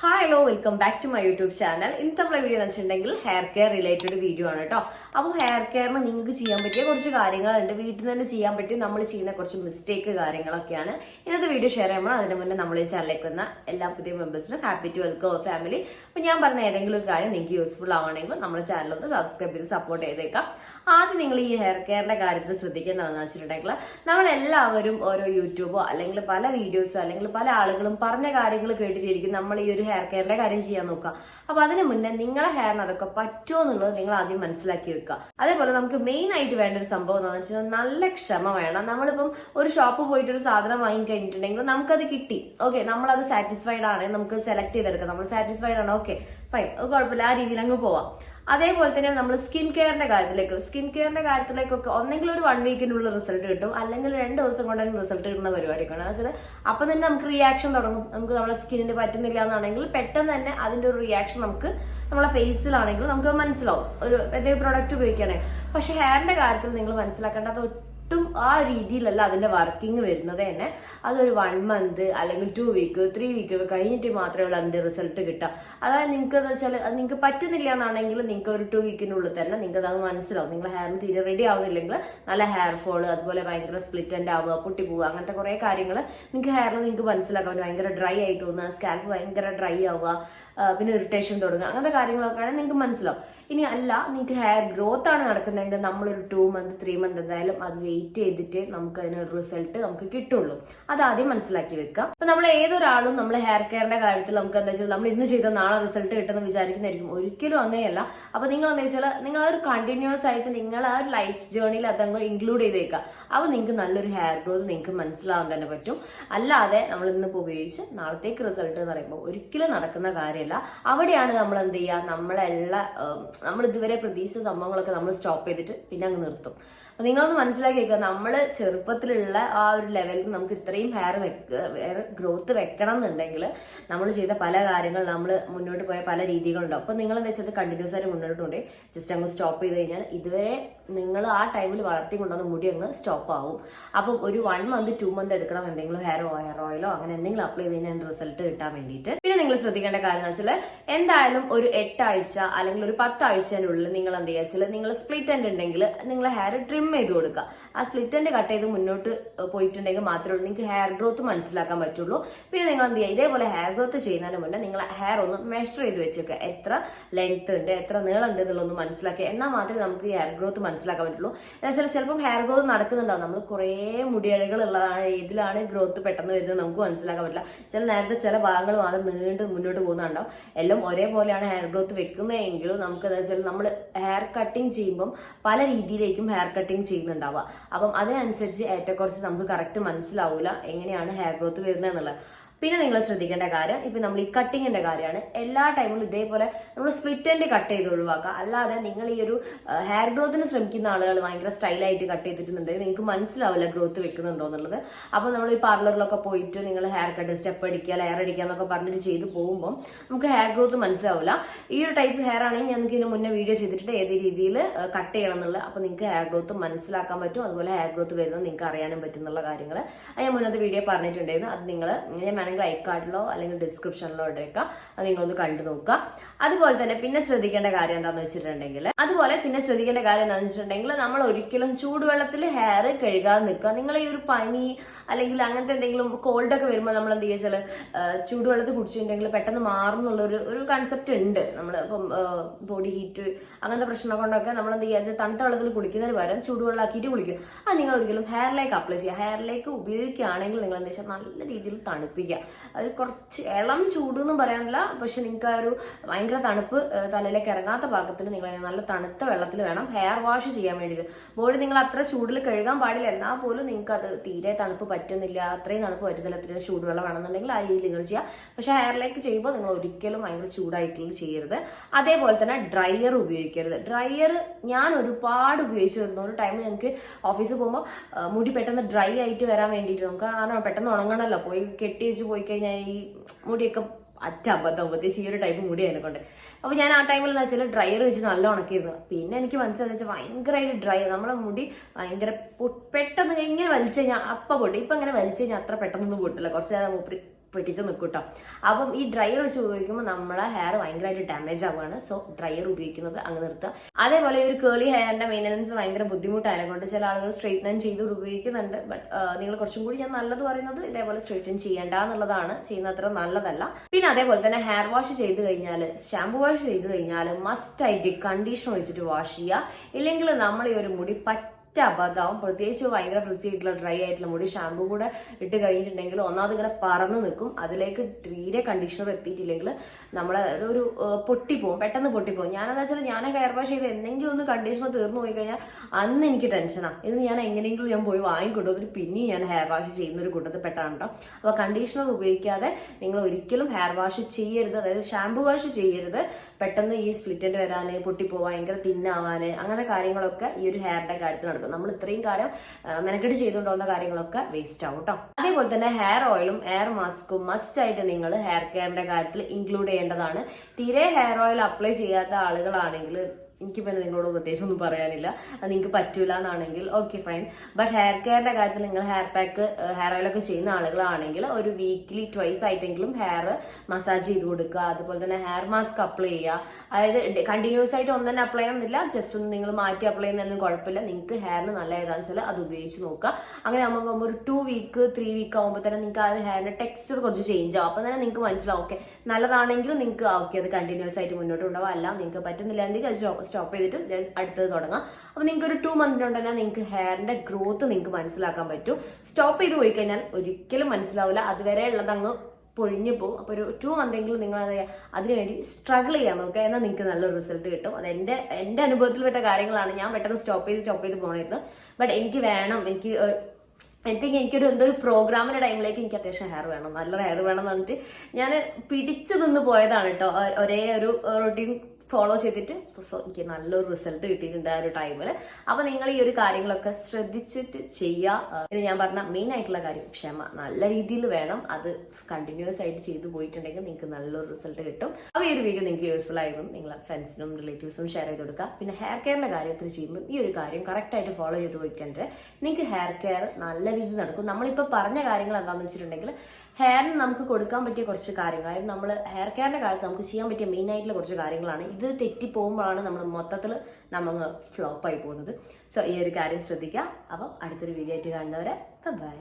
Hi hello welcome back to my YouTube channel ഇന്നത്തെ നമ്മളെ video എന്ന് വെച്ചിട്ടുണ്ടെങ്കിൽ ഹെയർ കെയർ റിലേറ്റഡ് വീഡിയോ ആണ് കേട്ടോ അപ്പോൾ ഹെയർ കെയറിന് നിങ്ങൾക്ക് ചെയ്യാൻ പറ്റിയ കുറച്ച് കാര്യങ്ങളുണ്ട്. വീട്ടിൽ നിന്ന് തന്നെ ചെയ്യാൻ പറ്റിയ നമ്മൾ ചെയ്യുന്ന കുറച്ച് മിസ്റ്റേക്ക് കാര്യങ്ങളൊക്കെയാണ്. ഇന്നത്തെ വീഡിയോ ഷെയർ ചെയ്യുമ്പോൾ അതിന് മുന്നേ നമ്മൾ ഈ ചാനലിലേക്ക് വന്ന എല്ലാ പുതിയ മെമ്പേഴ്സിനും ഹാപ്പി ടു വെൽക്കം ഫാമിലി അപ്പോൾ ഞാൻ പറഞ്ഞ ഏതെങ്കിലും ഒരു കാര്യം നിങ്ങൾക്ക് യൂസ്ഫുൾ ആവണമെങ്കിൽ നമ്മുടെ ചാനൽ ഒന്ന് സബ്സ്ക്രൈബ് ചെയ്ത് സപ്പോർട്ട് ചെയ്തേക്കാം. ആദ്യം നിങ്ങൾ ഈ ഹെയർ കെയറിന്റെ കാര്യത്തിൽ ശ്രദ്ധിക്കേണ്ടതെന്ന് വെച്ചിട്ടുണ്ടെങ്കിൽ നമ്മളെല്ലാവരും ഓരോ യൂട്യൂബോ അല്ലെങ്കിൽ പല വീഡിയോസോ അല്ലെങ്കിൽ പല ആളുകളും പറഞ്ഞ കാര്യങ്ങൾ കേട്ടിട്ടിരിക്കും നമ്മൾ ഈ ഒരു ഹെയർ കെയറിന്റെ കാര്യം ചെയ്യാൻ നോക്കുക. അപ്പൊ അതിന് മുന്നേ നിങ്ങളെ ഹെയറിന് അതൊക്കെ പറ്റുമോ എന്നുള്ളത് നിങ്ങൾ ആദ്യം മനസ്സിലാക്കി വെക്കുക. അതേപോലെ നമുക്ക് മെയിൻ ആയിട്ട് വേണ്ട ഒരു സംഭവം എന്താണെന്ന് വെച്ചാൽ നല്ല ക്ഷമ വേണം. നമ്മളിപ്പം ഒരു ഷോപ്പ് പോയിട്ട് ഒരു സാധനം വാങ്ങി കഴിഞ്ഞിട്ടുണ്ടെങ്കിൽ നമുക്കത് കിട്ടി. ഓക്കെ നമ്മളത് സാറ്റിസ്ഫൈഡ് ആണ് നമുക്ക് സെലക്ട് ചെയ്തെടുക്കാം. നമ്മൾ സാറ്റിസ്ഫൈഡ് ആണ്. ഓക്കെ ഫൈൻ അത് കുഴപ്പമില്ല. ആ രീതിയിൽ അങ്ങ് പോവാം. അതേപോലെ തന്നെ നമ്മൾ സ്കിൻ കെയറിന്റെ കാര്യത്തിലേക്ക് സ്കിൻ കെയറിന്റെ കാര്യത്തിലേക്കൊക്കെ ഒന്നെങ്കിൽ ഒരു വൺ വീക്കിനുള്ള റിസൾട്ട് കിട്ടും അല്ലെങ്കിൽ രണ്ട് ദിവസം കൊണ്ട് തന്നെ റിസൾട്ട് കിട്ടുന്ന പരിപാടിയൊക്കെയാണ്. എന്ന് വെച്ചാൽ അപ്പം തന്നെ നമുക്ക് റിയാക്ഷൻ തുടങ്ങും. നമുക്ക് നമ്മുടെ സ്കിന്നിന് പറ്റുന്നില്ല എന്നാണെങ്കിൽ പെട്ടെന്ന് തന്നെ അതിന്റെ ഒരു റിയാക്ഷൻ നമുക്ക് നമ്മളെ ഫേസിലാണെങ്കിൽ നമുക്ക് മനസ്സിലാവും. ഒരു എന്തെങ്കിലും പ്രോഡക്റ്റ് ഉപയോഗിക്കുകയാണെങ്കിൽ പക്ഷെ ഹെയറിന്റെ കാര്യത്തിൽ നിങ്ങൾ മനസ്സിലാക്കേണ്ടത് ഒട്ടും ആ രീതിയിലല്ല അതിന്റെ വർക്കിംഗ് വരുന്നത് തന്നെ. അതൊരു വൺ മന്ത് അല്ലെങ്കിൽ ടു വീക്ക് ത്രീ വീക്ക് കഴിഞ്ഞിട്ട് മാത്രമേ ഉള്ളൂ അതിന്റെ റിസൾട്ട് കിട്ടുക. അതായത് നിങ്ങൾക്ക് എന്ന് വെച്ചാൽ അത് നിങ്ങൾക്ക് പറ്റുന്നില്ല എന്നാണെങ്കിൽ നിങ്ങൾക്ക് ഒരു ടു വീക്കിനുള്ളിൽ തന്നെ നിങ്ങൾക്ക് അത് മനസ്സിലാവും. നിങ്ങളുടെ ഹെയറിന് തീരെ റെഡി ആവുന്നില്ലെങ്കിൽ നല്ല ഹെയർ ഫോൾ അതുപോലെ ഭയങ്കര സ്പ്ലിറ്റ് ആൻഡ് ആവുക പൊട്ടി പോവുക അങ്ങനത്തെ കുറേ കാര്യങ്ങൾ നിങ്ങൾക്ക് ഹെയറിൽ നിങ്ങൾക്ക് മനസ്സിലാക്കാൻ ഭയങ്കര ഡ്രൈ ആയി തോന്നുക സ്കാൽപ്പ് ഭയങ്കര ഡ്രൈ ആവുക പിന്നെ ഇറിറ്റേഷൻ തുടങ്ങുക അങ്ങനത്തെ കാര്യങ്ങളൊക്കെ ആണെങ്കിൽ നിങ്ങൾക്ക് മനസ്സിലാവും. ഇനി അല്ല നിങ്ങൾക്ക് ഹെയർ ഗ്രോത്ത് ആണ് നടക്കുന്നതെങ്കിൽ നമ്മളൊരു ടു മന്ത് ത്രീ മന്ത് എന്തായാലും അത് വെയിറ്റ് ചെയ്തിട്ട് നമുക്ക് അതിന് റിസൾട്ട് നമുക്ക് കിട്ടുള്ളൂ. അത് ആദ്യം മനസ്സിലാക്കി വെക്കാം. അപ്പൊ നമ്മൾ ഏതൊരാളും നമ്മൾ ഹെയർ കെയറിന്റെ കാര്യത്തിൽ നമുക്ക് എന്താ വെച്ചാൽ നമ്മൾ ഇന്ന് ചെയ്ത നാളെ റിസൾട്ട് കിട്ടുന്ന വിചാരിക്കുന്നതായിരിക്കും. ഒരിക്കലും അങ്ങനെയല്ല. അപ്പൊ നിങ്ങൾ എന്താ വെച്ചാൽ നിങ്ങൾ ഒരു കണ്ടിന്യൂസ് ആയിട്ട് നിങ്ങൾ ആ ഒരു ലൈഫ് ജേർണിയിൽ അതങ്ങ് ഇൻക്ലൂഡ് ചെയ്തേക്കുക. അപ്പോൾ നിങ്ങൾക്ക് നല്ലൊരു ഹെയർ ഗ്രോത്ത് നിങ്ങൾക്ക് മനസ്സിലാവാൻ തന്നെ പറ്റും. അല്ലാതെ നമ്മൾ ഇന്നിപ്പോൾ ഉപയോഗിച്ച് നാളത്തേക്ക് റിസൾട്ട് എന്ന് പറയുമ്പോൾ ഒരിക്കലും നടക്കുന്ന കാര്യമല്ല. അവിടെയാണ് നമ്മൾ എന്ത് ചെയ്യുക? നമ്മളെല്ലാം നമ്മൾ ഇതുവരെ പ്രതീക്ഷിച്ച സംഭവങ്ങളൊക്കെ നമ്മൾ സ്റ്റോപ്പ് ചെയ്തിട്ട് പിന്നെ അങ്ങ് നിർത്തും. അപ്പൊ നിങ്ങളൊന്ന് മനസ്സിലാക്കി വെക്കുക. നമ്മൾ ചെറുപ്പത്തിലുള്ള ആ ഒരു ലെവലിൽ നമുക്ക് ഇത്രയും ഹെയർ ഹെയർ ഗ്രോത്ത് വെക്കണം എന്നുണ്ടെങ്കിൽ നമ്മൾ ചെയ്ത പല കാര്യങ്ങൾ നമ്മൾ മുന്നോട്ട് പോയ പല രീതികളുണ്ടാവും. അപ്പൊ നിങ്ങൾ എന്താ വെച്ചാൽ കണ്ടിന്യൂസ് ആയിട്ട് മുന്നോട്ട് കൊണ്ടേ ജസ്റ്റ് അങ്ങ് സ്റ്റോപ്പ് ചെയ്ത് കഴിഞ്ഞാൽ ഇതുവരെ നിങ്ങൾ ആ ടൈമിൽ വളർത്തി കൊണ്ടുവന്ന മുടി അങ്ങ് സ്റ്റോപ്പ് ആവും. അപ്പം ഒരു വൺ മന്ത് ടു മന്ത് എടുക്കണം എന്തെങ്കിലും ഹെയർ ഹെയർ ഓയിലോ അങ്ങനെ എന്തെങ്കിലും അപ്ലൈ ചെയ്ത് കഴിഞ്ഞാൽ റിസൾട്ട് കിട്ടാൻ വേണ്ടിയിട്ട്. പിന്നെ നിങ്ങൾ ശ്രദ്ധിക്കേണ്ട കാര്യം എന്ന് വെച്ചാൽ എന്തായാലും ഒരു എട്ടാഴ്ച അല്ലെങ്കിൽ ഒരു പത്താഴ്ചനുള്ളിൽ നിങ്ങൾ എന്ത് വെച്ചാൽ നിങ്ങൾ സ്പ്ലിറ്റ് ആൻഡ് ഉണ്ടെങ്കിൽ നിങ്ങൾ ഹെയർ ട്രിം ചെയ്ത് കൊടുക്കുക. ആ സ്പ്ലിറ്റ് എൻഡ് കട്ട് ചെയ്ത് മുന്നോട്ട് പോയിട്ടുണ്ടെങ്കിൽ മാത്രമേ ഉള്ളൂ. നിങ്ങൾക്ക് ഹെയർ ഗ്രോത്ത് മനസ്സിലാക്കാൻ പറ്റുള്ളൂ. പിന്നെ നിങ്ങൾ എന്ത് ചെയ്യുക? ഇതേപോലെ ഹെയർ ഗ്രോത്ത് ചെയ്യുന്നതിന് മുന്നേ നിങ്ങൾ ഹെയർ ഒന്ന് മെഷർ ചെയ്ത് വെച്ചേക്കുക. എത്ര ലെങ്ത് ഉണ്ട് എത്ര നീളം ഉണ്ട് എന്നുള്ളതൊന്ന് മനസ്സിലാക്കുക എന്നാൽ മാത്രമേ നമുക്ക് ഹെയർ ഗ്രോത്ത് മനസ്സിലാക്കാൻ പറ്റുള്ളൂ. എന്ന് വെച്ചാൽ ചിലപ്പോൾ ഹെയർ ഗ്രോത്ത് നടക്കുന്നുണ്ടാവും. നമ്മൾ കുറേ ഉള്ളതാണ് ഇതിലാണ് ഗ്രോത്ത് പെട്ടെന്ന് വരുന്നത് നമുക്ക് മനസ്സിലാക്കാൻ പറ്റില്ല. ചില നേരത്തെ ചില ഭാഗങ്ങൾ മാത്രം നീണ്ട് മുന്നോട്ട് പോകുന്നുണ്ടാവും. എല്ലാം ഒരേപോലെയാണ് ഹെയർ ഗ്രോത്ത് വെക്കുന്നതെങ്കിലും നമുക്ക് എന്താ വെച്ചാൽ നമ്മൾ ഹെയർ കട്ടിങ് ചെയ്യുമ്പം പല രീതിയിലേക്കും ഹെയർ കട്ടിങ് ചെയ്യുന്നുണ്ടാവുക. അപ്പം അതിനനുസരിച്ച് ഏറ്റക്കുറച്ച് നമുക്ക് കറക്റ്റ് മനസ്സിലാവില്ല എങ്ങനെയാണ് ഹെയർ ഗ്രോത്ത് വരുന്നത് എന്നുള്ളത്. പിന്നെ നിങ്ങൾ ശ്രദ്ധിക്കേണ്ട കാര്യം ഇപ്പൊ നമ്മൾ ഈ കട്ടിങ്ങിന്റെ കാര്യമാണ്. എല്ലാ ടൈമിലും ഇതേപോലെ നമ്മൾ സ്പ്ലിറ്റ് എൻഡ് കട്ട് ചെയ്ത് ഒഴിവാക്കുക. അല്ലാതെ നിങ്ങൾ ഈ ഒരു ഹെയർ ഗ്രോത്തിന് ശ്രമിക്കുന്ന ആളുകൾ ഭയങ്കര സ്റ്റൈലായിട്ട് കട്ട് ചെയ്തിട്ടുണ്ടെങ്കിൽ നിങ്ങൾക്ക് മനസ്സിലാവില്ല ഗ്രോത്ത് വെക്കുന്നുണ്ടോ എന്നുള്ളത്. അപ്പോൾ നമ്മൾ ഈ പാർലറിലൊക്കെ പോയിട്ട് നിങ്ങൾ ഹെയർ കട്ട് സ്റ്റെപ്പ് അടിക്കുക ലെയർ അടിക്കുക എന്നൊക്കെ പറഞ്ഞിട്ട് ചെയ്ത് പോകുമ്പോൾ നമുക്ക് ഹെയർ ഗ്രോത്ത് മനസ്സിലാവില്ല. ഈ ഒരു ടൈപ്പ് ഹെയർ ആണെങ്കിൽ ഞാൻ ഇതിന് മുന്നേ വീഡിയോ ചെയ്തിട്ട് ഏത് രീതിയിൽ കട്ട് ചെയ്യണം എന്നുള്ളത്. അപ്പോൾ നിങ്ങൾക്ക് ഹെയർ ഗ്രോത്ത് മനസ്സിലാക്കാൻ പറ്റും. അതുപോലെ ഹെയർ ഗ്രോത്ത് വരുന്നത് നിങ്ങൾക്ക് അറിയാനും പറ്റും എന്നുള്ള കാര്യങ്ങൾ ഞാൻ മുന്നത്തെ വീഡിയോ പറഞ്ഞിട്ടുണ്ടായിരുന്നു. അത് നിങ്ങൾ ഞാൻ വേണമെങ്കിൽ ഐ കാർഡിലോ അല്ലെങ്കിൽ ഡിസ്ക്രിപ്ഷനിലോ ഇട്ടേക്കാം അത് നിങ്ങളൊന്ന് കണ്ടു നോക്കുക. അതുപോലെ തന്നെ പിന്നെ ശ്രദ്ധിക്കേണ്ട കാര്യം എന്താണെന്ന് വെച്ചിട്ടുണ്ടെങ്കിൽ അതുപോലെ പിന്നെ ശ്രദ്ധിക്കേണ്ട കാര്യം എന്താണെന്ന് വെച്ചിട്ടുണ്ടെങ്കിൽ നമ്മൾ ഒരിക്കലും ചൂടുവെള്ളത്തിൽ ഹെയർ കഴുകാതെ നിൽക്കുക. നിങ്ങൾ ഈ ഒരു പനി അല്ലെങ്കിൽ അങ്ങനത്തെ എന്തെങ്കിലും കോൾഡ് ഒക്കെ വരുമ്പോൾ നമ്മൾ എന്ത് ചെയ്യുക ചില ചൂടുവെള്ളത്തിൽ കുടിച്ചിട്ടുണ്ടെങ്കിൽ പെട്ടെന്ന് മാറുന്നുള്ള ഒരു ഒരു കൺസെപ്റ്റ് ഉണ്ട്. നമ്മൾ ഇപ്പം ബോഡി ഹീറ്റ് അങ്ങനത്തെ പ്രശ്നം കൊണ്ടൊക്കെ നമ്മൾ എന്ത് ചെയ്യുക തണുത്ത വെള്ളത്തിൽ കുളിക്കുന്നതിന് പകരം ചൂടുവെള്ളമാക്കിയിട്ട് കുളിക്കും അത് നിങ്ങൾ ഒരിക്കലും ഹെയറിലേക്ക് അപ്ലൈ ചെയ്യുക. ഹെയറിലേക്ക് ഉപയോഗിക്കുകയാണെങ്കിൽ നിങ്ങൾ എന്താ വെച്ചാൽ നല്ല രീതിയിൽ തണുപ്പിക്കുക. അത് കുറച്ച് ഇളം ചൂട് എന്നും പറയാനില്ല. പക്ഷെ നിങ്ങൾക്ക് ആ ഒരു ഭയങ്കര തണുപ്പ് തലയിലേക്ക് ഇറങ്ങാത്ത പാകത്തിൽ നിങ്ങൾ നല്ല തണുത്ത വെള്ളത്തിൽ വേണം ഹെയർ വാഷ് ചെയ്യാൻ വേണ്ടിയിട്ട്. ബോഡി നിങ്ങൾ അത്ര ചൂടിൽ കഴുകാൻ പാടില്ല. എന്നാൽ പോലും നിങ്ങൾക്ക് അത് തീരെ തണുപ്പ് പറ്റുന്നില്ല. അത്രയും തണുപ്പ് പറ്റുന്നില്ല. അത്രയും ചൂടുവെള്ളം വേണമെന്നുണ്ടെങ്കിൽ ആ രീതിയിൽ നിങ്ങൾ ചെയ്യുക പക്ഷെ ഹെയറിലേക്ക് ചെയ്യുമ്പോൾ നിങ്ങൾ ഒരിക്കലും ഭയങ്കര ചൂടായിട്ടുള്ളത് ചെയ്യരുത്. അതേപോലെ തന്നെ ഡ്രയർ ഉപയോഗിക്കരുത്. ഡ്രയർ ഞാൻ ഒരുപാട് ഉപയോഗിച്ചു വരുന്നു. ഒരു ടൈമിൽ ഞങ്ങൾക്ക് ഓഫീസിൽ പോകുമ്പോൾ മുടി പെട്ടെന്ന് ഡ്രൈ ആയിട്ട് വരാൻ വേണ്ടിയിട്ട് നമുക്ക് കാരണം പെട്ടെന്ന് ഉണങ്ങണമല്ലോ. പോയി കെട്ടി വെച്ച് പോയി കഴിഞ്ഞാൽ ഈ മുടിയൊക്കെ അറ്റ അബദ്ധം പ്രത്യേകിച്ച് ഈ ഒരു ടൈപ്പ് മുടി അതിനെ കൊണ്ട്. അപ്പൊ ഞാൻ ആ ടൈമിൽ എന്ന് വെച്ചാൽ ഡ്രയർ വെച്ച് നല്ല ഉണക്കിയിരുന്നു. പിന്നെ എനിക്ക് മനസ്സിലെന്ന് വെച്ചാൽ ഭയങ്കരമായിട്ട് ഡ്രൈ നമ്മളെ മുടി ഭയങ്കര പെട്ടെന്ന് ഇങ്ങനെ വലിച്ചു കഴിഞ്ഞാൽ അപ്പൊ പൊട്ടി. ഇപ്പൊ ഇങ്ങനെ വലിച്ചു കഴിഞ്ഞാൽ അത്ര പെട്ടെന്നൊന്നും പൊട്ടില്ല. കുറച്ച് നേരം മൂപ്പര് പിടിച്ച് നിൽക്കും കേട്ടോ അപ്പം ഈ ഡ്രയർ വെച്ച് ഉപയോഗിക്കുമ്പോൾ നമ്മളെ ഹെയർ ഭയങ്കരമായിട്ട് ഡാമേജ് ആവുകയാണ്. സോ ഡ്രയർ ഉപയോഗിക്കുന്നത് അങ്ങ് നിർത്തുക. അതേപോലെ ഒരു കേളി ഹെയറിന്റെ മെയിന്റനൻസ് ഭയങ്കര ബുദ്ധിമുട്ടായതുകൊണ്ട് ചില ആളുകൾ സ്ട്രെയിറ്റ്നൻ ചെയ്ത് ഉപയോഗിക്കുന്നുണ്ട്. ബട്ട് നിങ്ങൾ കുറച്ചും കൂടി ഞാൻ നല്ലത് പറയുന്നത് ഇതേപോലെ സ്ട്രെയിറ്റൻ ചെയ്യേണ്ട എന്നുള്ളതാണ് ചെയ്യുന്ന അത്ര നല്ലതല്ല. പിന്നെ അതേപോലെ തന്നെ ഹെയർ വാഷ് ചെയ്ത് കഴിഞ്ഞാൽ ഷാമ്പു വാഷ് ചെയ്ത് കഴിഞ്ഞാൽ മസ്റ്റ് ആയിട്ട് കണ്ടീഷണർ ഒഴിച്ചിട്ട് വാഷ് ചെയ്യുക. ഇല്ലെങ്കിൽ നമ്മൾ ഈ ഒരു മുടി പറ്റ അബദ്ധമാവും പ്രത്യേകിച്ച് ഭയങ്കര ഫ്രിസി ആയിട്ടുള്ള ഡ്രൈ ആയിട്ടുള്ള മുടി ഷാമ്പു കൂടെ ഇട്ട് കഴിഞ്ഞിട്ടുണ്ടെങ്കിൽ ഒന്നാമത് ഇങ്ങനെ പറന്ന് നിൽക്കും. അതിലേക്ക് തീരെ കണ്ടീഷണർ എത്തിയിട്ടില്ലെങ്കിൽ നമ്മളെ ഒരു പൊട്ടിപ്പോവും. പെട്ടെന്ന് പൊട്ടിപ്പോവും. ഞാനെന്താ വെച്ചാൽ ഞാൻ ഹെയർ വാഷ് ചെയ്ത് എന്തെങ്കിലും ഒന്ന് കണ്ടീഷണർ തീർന്നു പോയി കഴിഞ്ഞാൽ അന്ന് എനിക്ക് ടെൻഷനാണ് ഇത് ഞാൻ എങ്ങനെയെങ്കിലും ഞാൻ പോയി വാങ്ങിക്കൊണ്ടു എന്നിട്ട് പിന്നെയും ഞാൻ ഹെയർ വാഷ് ചെയ്യുന്ന ഒരു കൂട്ടത്തിൽ പെട്ടാണ് കേട്ടോ അപ്പോൾ കണ്ടീഷണർ ഉപയോഗിക്കാതെ നിങ്ങൾ ഒരിക്കലും ഹെയർ വാഷ് ചെയ്യരുത്. അതായത് ഷാമ്പു വാഷ് ചെയ്യരുത്. പെട്ടെന്ന് ഈ സ്പ്ലിറ്റന്റ് വരാന് പൊട്ടിപ്പോവാൻ ഭയങ്കര തിന്നാവാന് അങ്ങനെ കാര്യങ്ങളൊക്കെ ഈ ഒരു ഹെയറിന്റെ കാര്യത്തിൽ നടക്കും നമ്മൾ ഇത്രയും കാലം മെനക്കെട്ട് ചെയ്തുകൊണ്ടുള്ള കാര്യങ്ങളൊക്കെ വേസ്റ്റ് ആവും കേട്ടോ അതേപോലെ തന്നെ ഹെയർ ഓയിലും ഹെയർ മാസ്കും മസ്റ്റ് ആയിട്ട് നിങ്ങൾ ഹെയർ കെയറിന്റെ കാര്യത്തിൽ ഇൻക്ലൂഡ് ചെയ്യേണ്ടതാണ്. തീരെ ഹെയർ ഓയിൽ അപ്ലൈ ചെയ്യാത്ത ആളുകളാണെങ്കിൽ എനിക്ക് പിന്നെ നിങ്ങളോട് പ്രത്യേകിച്ച് ഒന്നും പറയാനില്ല. അത് നിങ്ങൾക്ക് പറ്റൂല എന്നാണെങ്കിൽ ഓക്കെ ഫൈൻ ബട്ട് ഹെയർ കെയറിന്റെ കാര്യത്തിൽ നിങ്ങൾ ഹെയർ പാക്ക് ഹെയർ ഓയിലൊക്കെ ചെയ്യുന്ന ആളുകളാണെങ്കിൽ ഒരു വീക്ക്ലി ട്വൈസ് ആയിട്ടെങ്കിലും ഹെയർ മസാജ് ചെയ്ത് കൊടുക്കുക. അതുപോലെ തന്നെ ഹെയർ മാസ്ക് അപ്ലൈ ചെയ്യുക. അതായത് കണ്ടിന്യൂസ് ആയിട്ട് ഒന്നും തന്നെ അപ്ലൈ ചെയ്യുന്നില്ല. ജസ്റ്റ് ഒന്ന് നിങ്ങൾ മാറ്റി അപ്ലൈ ചെയ്യുന്നതിന് കുഴപ്പമില്ല. നിങ്ങൾക്ക് ഹെയറിന് നല്ല ഏതാണെന്ന് വെച്ചാൽ അത് ഉപയോഗിച്ച് നോക്കുക. അങ്ങനെ ആകുമ്പോൾ ഒരു ടു വീക്ക് ത്രീ വീക്ക് ആകുമ്പോൾ തന്നെ നിങ്ങൾക്ക് ആ ഒരു ഹെയറിന്റെ ടെക്സ്ചർ കുറച്ച് ചേഞ്ച് ആവും. അപ്പം തന്നെ നിങ്ങൾക്ക് മനസ്സിലാവും ഓക്കെ നല്ലതാണെങ്കിലും നിങ്ങൾക്ക് ഓക്കെ അത് കണ്ടിന്യൂസ് ആയിട്ട് മുന്നോട്ട് കൊണ്ടുപോകാം അല്ല. നിങ്ങൾക്ക് പറ്റുന്നില്ല എന്തെങ്കിലും സ്റ്റോപ്പ് ചെയ്തിട്ട് ഞാൻ അടുത്തത് തുടങ്ങാം. അപ്പോൾ നിങ്ങൾക്ക് ഒരു ടു മന്തിനുണ്ട് തന്നെ നിങ്ങൾക്ക് ഹെയറിന്റെ ഗ്രോത്ത് നിങ്ങൾക്ക് മനസ്സിലാക്കാൻ പറ്റും. സ്റ്റോപ്പ് ചെയ്ത് പോയി കഴിഞ്ഞാൽ ഒരിക്കലും മനസ്സിലാവില്ല. അതുവരെ ഉള്ളത് അങ്ങ് പൊഴിഞ്ഞു പോകും. അപ്പോൾ ഒരു ടു മന്തെങ്കിലും നിങ്ങൾ അത് അതിനുവേണ്ടി സ്ട്രഗിൾ ചെയ്യാൻ നോക്കുക. എന്നാൽ നിങ്ങൾക്ക് നല്ലൊരു റിസൾട്ട് കിട്ടും. അത് എന്റെ എന്റെ അനുഭവത്തിൽ പെട്ട കാര്യങ്ങളാണ് ഞാൻ പെട്ടെന്ന് സ്റ്റോപ്പ് ചെയ്ത് സ്റ്റോപ്പ് ചെയ്ത് പോകണമായിരുന്നു ബട്ട് എനിക്ക് വേണം. എനിക്ക് എനിക്ക് എനിക്കൊരു എന്തോ ഒരു പ്രോഗ്രാമിന്റെ ടൈമിലേക്ക് എനിക്ക് അത്യാവശ്യം ഹെയർ വേണം. നല്ല ഹെയർ വേണം എന്ന് പറഞ്ഞിട്ട് ഞാൻ പിടിച്ചു നിന്ന് പോയതാണ് കേട്ടോ. ഒരേ ഒരു റൊട്ടീൻ ഫോളോ ചെയ്തിട്ട് എനിക്ക് നല്ലൊരു റിസൾട്ട് കിട്ടിയിട്ടുണ്ട് ആ ഒരു ടൈമിൽ അപ്പൊ നിങ്ങൾ ഈ ഒരു കാര്യങ്ങളൊക്കെ ശ്രദ്ധിച്ചിട്ട് ചെയ്യുക ഇത് ഞാൻ പറഞ്ഞ മെയിൻ ആയിട്ടുള്ള കാര്യം ക്ഷമ. നല്ല രീതിയിൽ വേണം അത് കണ്ടിന്യൂസ് ആയിട്ട് ചെയ്തു പോയിട്ടുണ്ടെങ്കിൽ നിങ്ങൾക്ക് നല്ലൊരു റിസൾട്ട് കിട്ടും. അപ്പോൾ ഈ ഒരു വീഡിയോ നിങ്ങൾക്ക് യൂസ്ഫുൾ ആയിരുന്നു നിങ്ങളെ ഫ്രണ്ട്സിനും റിലേറ്റീവ്സിനും ഷെയർ ചെയ്ത് കൊടുക്കുക പിന്നെ ഹെയർ കെയറിന്റെ കാര്യത്തിൽ ചെയ്യുമ്പോൾ ഈ ഒരു കാര്യം കറക്റ്റ് ആയിട്ട് ഫോളോ ചെയ്ത് പോയിട്ടുണ്ട്. നിങ്ങൾക്ക് ഹെയർ കെയർ നല്ല രീതിയിൽ നടക്കും. നമ്മളിപ്പോൾ പറഞ്ഞ കാര്യങ്ങൾ എന്താണെന്ന് വെച്ചിട്ടുണ്ടെങ്കിൽ ഹെയറിന് നമുക്ക് കൊടുക്കാൻ പറ്റിയ കുറച്ച് കാര്യങ്ങൾ. അതായത് നമ്മൾ ഹെയർ കെയറിന്റെ കാര്യത്തിൽ നമുക്ക് ചെയ്യാൻ പറ്റിയ മെയിൻ ആയിട്ടുള്ള കുറച്ച് കാര്യങ്ങളാണ്. ഇത് തെറ്റി പോകുമ്പോഴാണ് നമ്മൾ മൊത്തത്തിൽ നമ്മൾ ഫ്ലോപ്പായി പോകുന്നത്. സോ ഈ ഒരു കാര്യം ശ്രദ്ധിക്കുക. അപ്പം അടുത്തൊരു വീഡിയോ ആയിട്ട് കാണുന്നവരെ ബൈ